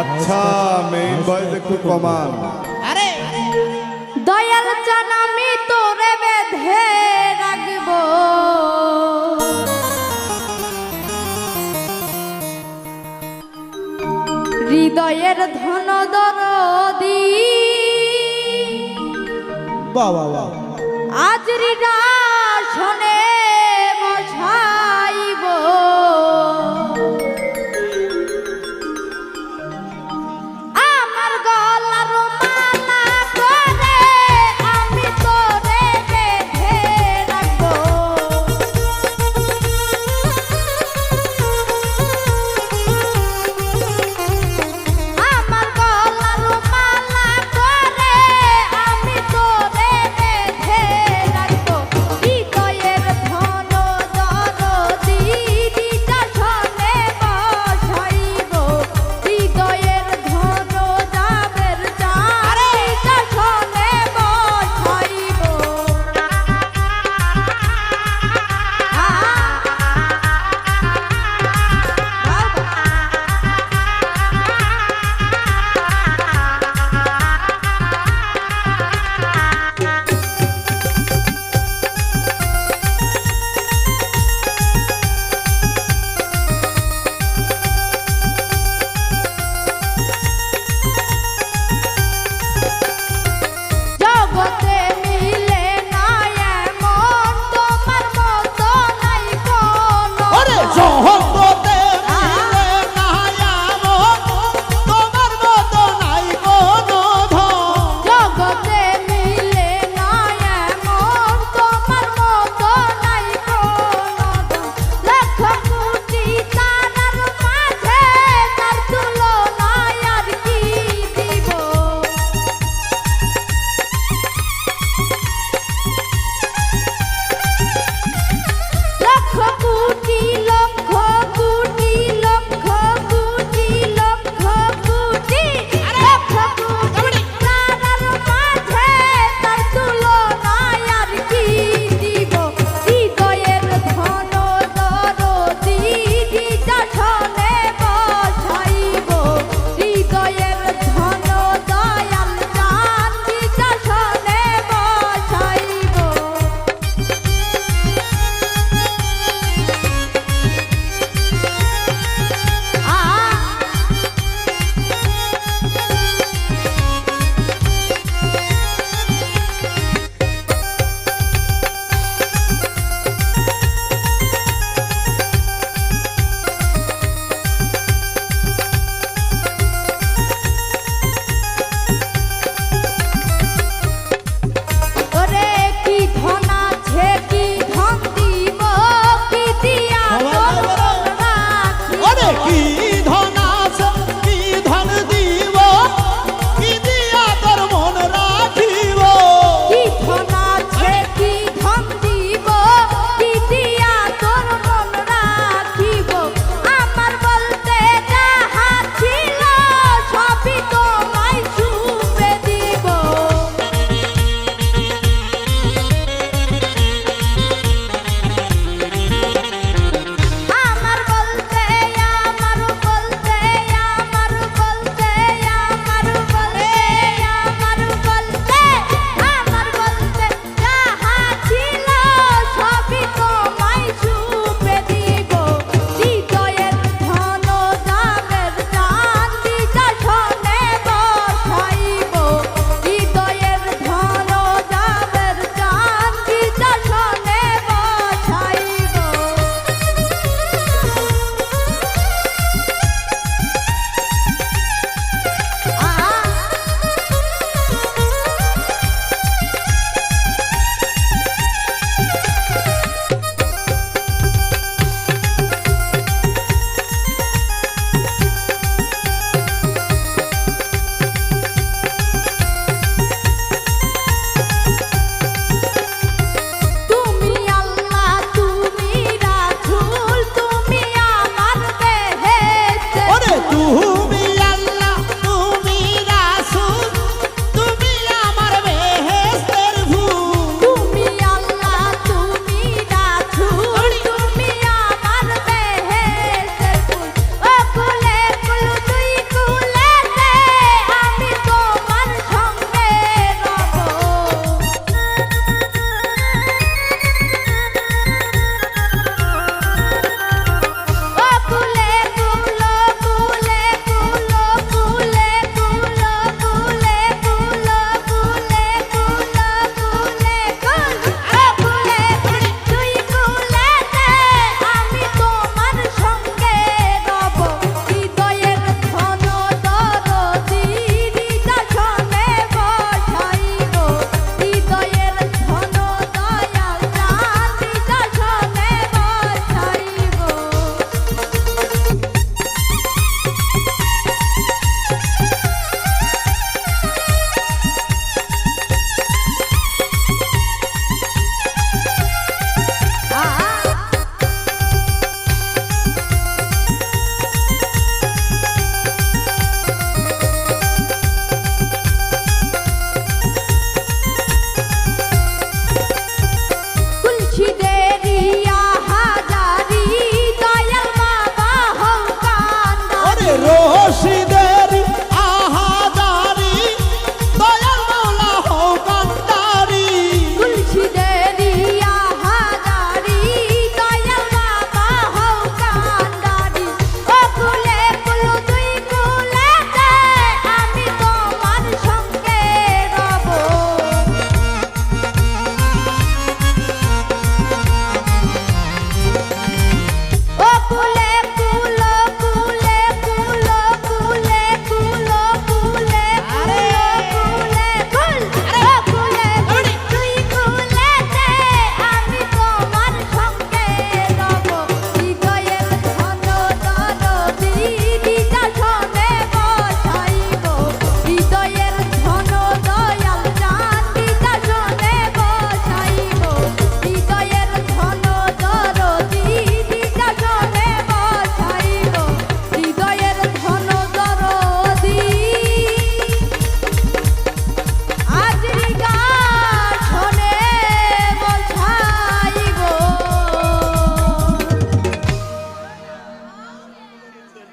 আচ্ছা main voice একটু কমান। আরে দয়াল চান আমি তোরে বেঁধে রাখব। হৃদয়ের ধন দরদি। বাহ বাহ বাহ। আজ শোনে